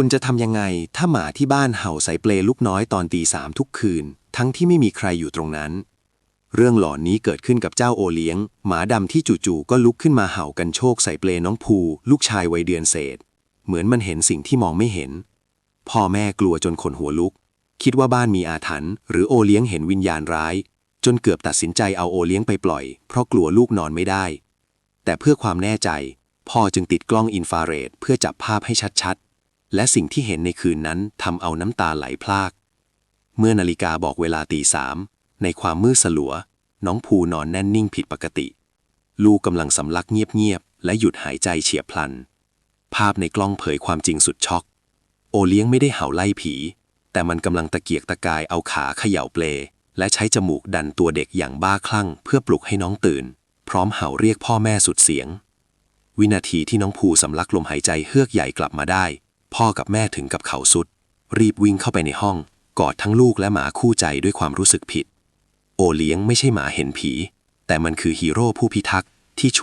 คุณจะทำยังไง ถ้าหมาที่บ้านเห่าใส่เปลลูกน้อยตอนตีสามทุกคืน ทั้งที่ไม่มีใครอยู่ตรงนั้น เรื่องหลอนนี้เกิดขึ้นกับเจ้าโอเลี้ยง หมาดำที่จู่ๆก็ลุกขึ้นมาเห่ากันโชคใส่เปลน้องภู ลูกชายวัยเดือนเศษ เหมือนมันเห็นสิ่งที่มองไม่เห็น พ่อแม่กลัวจนขนหัวลุก คิดว่าบ้านมีอาถรรพ์หรือโอเลี้ยงเห็นวิญญาณร้าย จนเกือบตัดสินใจเอาโอเลี้ยงไปปล่อย เพราะกลัวลูกนอนไม่ได้ แต่เพื่อความแน่ใจ พ่อจึงติดกล้องอินฟราเรดเพื่อจับภาพให้ชัดๆ และสิ่งที่เห็นในคืนนั้นทำเอาน้ำตาไหลพราก เมื่อนาฬิกาบอกเวลาตีสามในความมืดสลัว น้องภูนอนแน่นนิ่งผิดปกติ ลูกกำลังสำลักเงียบๆ และหยุดหายใจเฉียบพลัน ภาพในกล้องเผยความจริงสุดช็อก โอเลี้ยงไม่ได้เห่าไล่ผี แต่มันกำลังตะเกียกตะกายเอาขาเขย่าเปล และใช้จมูกดันตัวเด็กอย่างบ้าคลั่ง เพื่อปลุกให้น้องตื่น พร้อมเห่าเรียกพ่อแม่สุดเสียง วินาทีที่น้องภูสำลักลมหายใจเฮือกใหญ่กลับมาได้ พ่อกับแม่ถึงกับเขาสุด รีบวิ่งเข้าไปในห้อง กอดทั้งลูกและหมาคู่ใจด้วยความรู้สึกผิด โอเลี้ยงไม่ใช่หมาเห็นผี แต่มันคือฮีโร่ผู้พิทักษ์ที่ช่วย